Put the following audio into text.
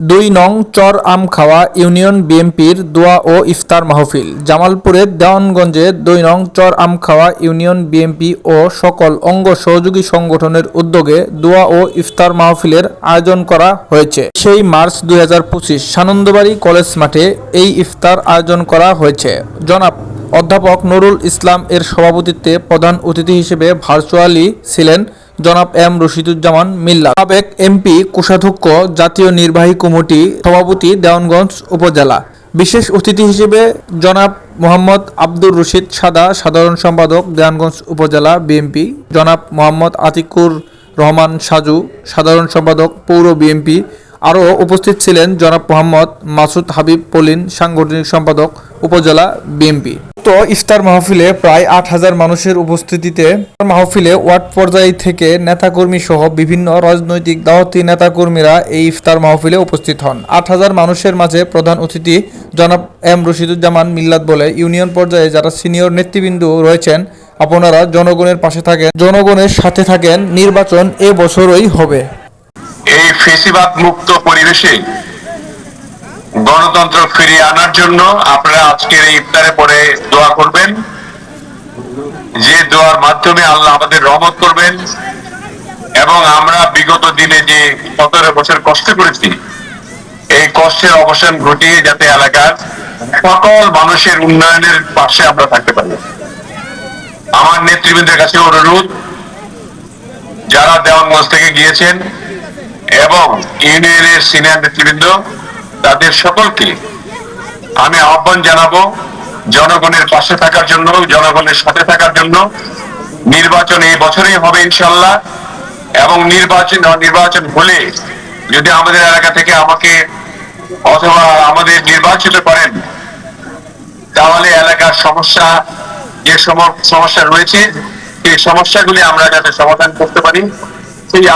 দুই নং চর আমখাওয়া ইউনিয়ন বিএনপির দোয়া ও ইফতার মাহফিল। জামালপুরের দেওয়ানগঞ্জে দুই নং চর আমখাওয়া ইউনিয়ন বিএনপি ও সকল অঙ্গ সহযোগী সংগঠনের উদ্যোগে দোয়া ও ইফতার মাহফিলের আয়োজন করা হয়েছে। সেই মার্চ দুই হাজার পঁচিশ সানন্দবাড়ি কলেজ মাঠে এই ইফতার আয়োজন করা হয়েছে। জনাব অধ্যাপক নুরুল ইসলাম এর সভাপতিত্বে প্রধান অতিথি হিসেবে ভার্চুয়ালি ছিলেন জনাব এম রশিদুজ্জামান মিল্লা সাবেক এমপি, কোষাধ্যক্ষ, জাতীয় নির্বাহী কমিটি সভাপতি দেওয়ানগঞ্জ উপজেলা। বিশেষ অতিথি হিসেবে জনাব মোহাম্মদ আব্দুর রশিদ সাদা, সাধারণ সম্পাদক দেওয়ানগঞ্জ উপজেলা বিএনপি, জনাব মোহাম্মদ আতিকুর রহমান সাজু, সাধারণ সম্পাদক পৌর বিএনপি। আরও উপস্থিত ছিলেন জনাব মোহাম্মদ মাসুদ হাবিব পলিন, সাংগঠনিক সম্পাদক উপজেলা বিএনপি। তো ইফতার মাহফিলে প্রায় আট হাজার মানুষের উপস্থিতিতে মাহফিলে ওয়ার্ড পর্যায় থেকে নেতাকর্মী সহ বিভিন্ন রাজনৈতিক দাওয়াতি নেতাকর্মীরা এই ইফতার মাহফিলে উপস্থিত হন। আট হাজার মানুষের মাঝে প্রধান অতিথি জনাব এম রশিদুজ্জামান মিল্লাত বলে ইউনিয়ন পর্যায়ে যারা সিনিয়র নেতৃবৃন্দ রয়েছেন, আপনারা জনগণের পাশে থাকেন, জনগণের সাথে থাকেন, নির্বাচন এ বছরই হবে। এই ফেসিবাদ মুক্ত পরিবেশে গণতন্ত্র ফিরিয়ে আনার জন্য আপনারা আজকের এই ইফতারে পরে দোয়া করবেন। যে দোয়ার মাধ্যমে আল্লাহ আমাদের রহমত করবেন এবং আমরা বিগত দিনে যে সতেরো বছর কষ্ট করেছি, এই কষ্টের অবসান ঘটিয়ে যাতে এলাকার সকল মানুষের উন্নয়নের পাশে আমরা থাকতে পারি। আমার নেতৃবৃন্দের কাছে অনুরোধ, যারা দেওয়ানগঞ্জ থেকে গিয়েছেন এবং ইউনিয়নের সিনিয়র নেতৃবৃন্দ তাদের সকলকে আমি আহ্বান জানাব, জনগণের পাশে থাকার জন্য, জনগণের সাথে থাকার জন্য। নির্বাচন এই বছরই হবে ইনশাল্লাহ এবং নির্বাচন নির্বাচন হলে যদি আমাদের এলাকা থেকে আমাকে অথবা আমাদের নির্বাচিত করেন, তাহলে এলাকার সমস্যা, যে সম- সমস্যা রয়েছে, সেই সমস্যাগুলি আমরা যাতে সমাধান করতে পারি, সেই